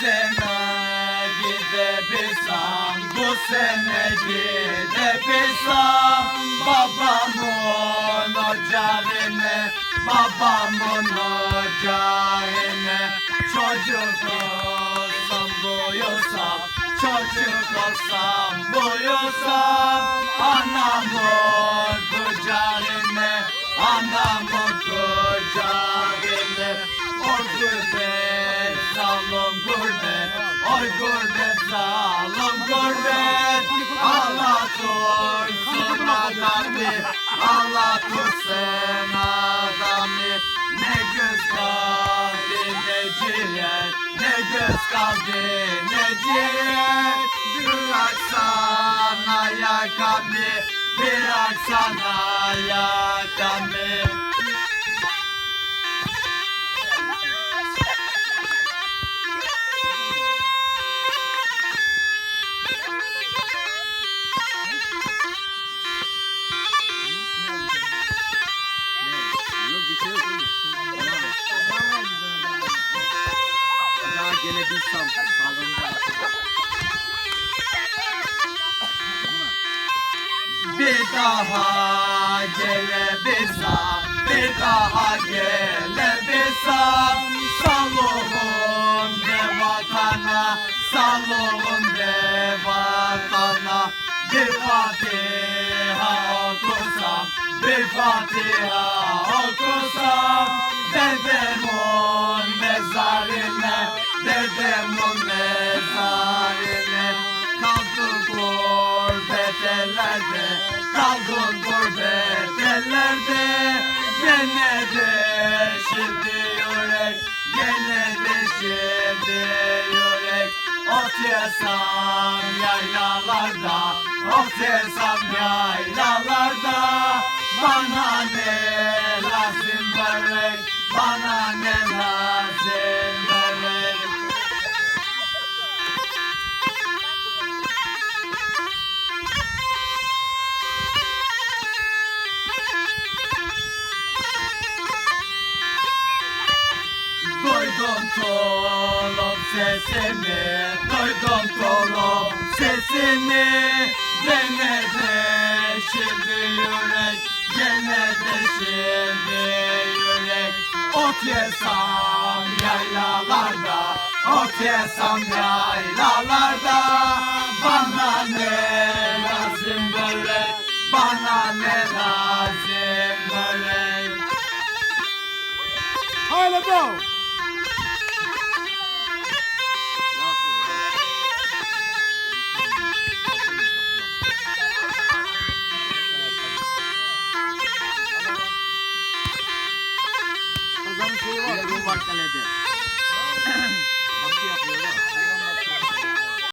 sene gide pisam Bu sene gide pisam Babamın ocağına Babamın ocağına Çocuk olsam buyursam Çocuk olsam buyursam Anamın kucağına Anamın zalim gurbet oy gurbet zalim gurbet. Allah koysun adamı Allah koysun adamı ne göz kaldı ne ciğer ne göz kaldı ne ciğer. Bırak sana yakamı bırak sana yakamı gene bir salonda. Bir daha gelebilsem, bir daha gelebilsem Salluğum de vatana, salluğum de vatana. Bir Fatiha okusam, bir Fatiha okusam. Dedemun mezarine, dedemun mezarine Kaldı gurbet ellerde Kaldım gurbet ellerde Gene de şimdi yürek Gene de şimdi yürek. Ot yesam yaylalarda Ot yesam yaylalarda. Bana ne lazım börek Bana ne lazım Duydum tulum sesini, duydum tulum sesini. Gene de şimdi yürek, gene de şimdi yürek. Ot yesam yaylalarda, ot yesam yaylalarda. Bana ne lazım börek, bana ne lazım börek. Haydi go. Kazanın şeyi var. Bir de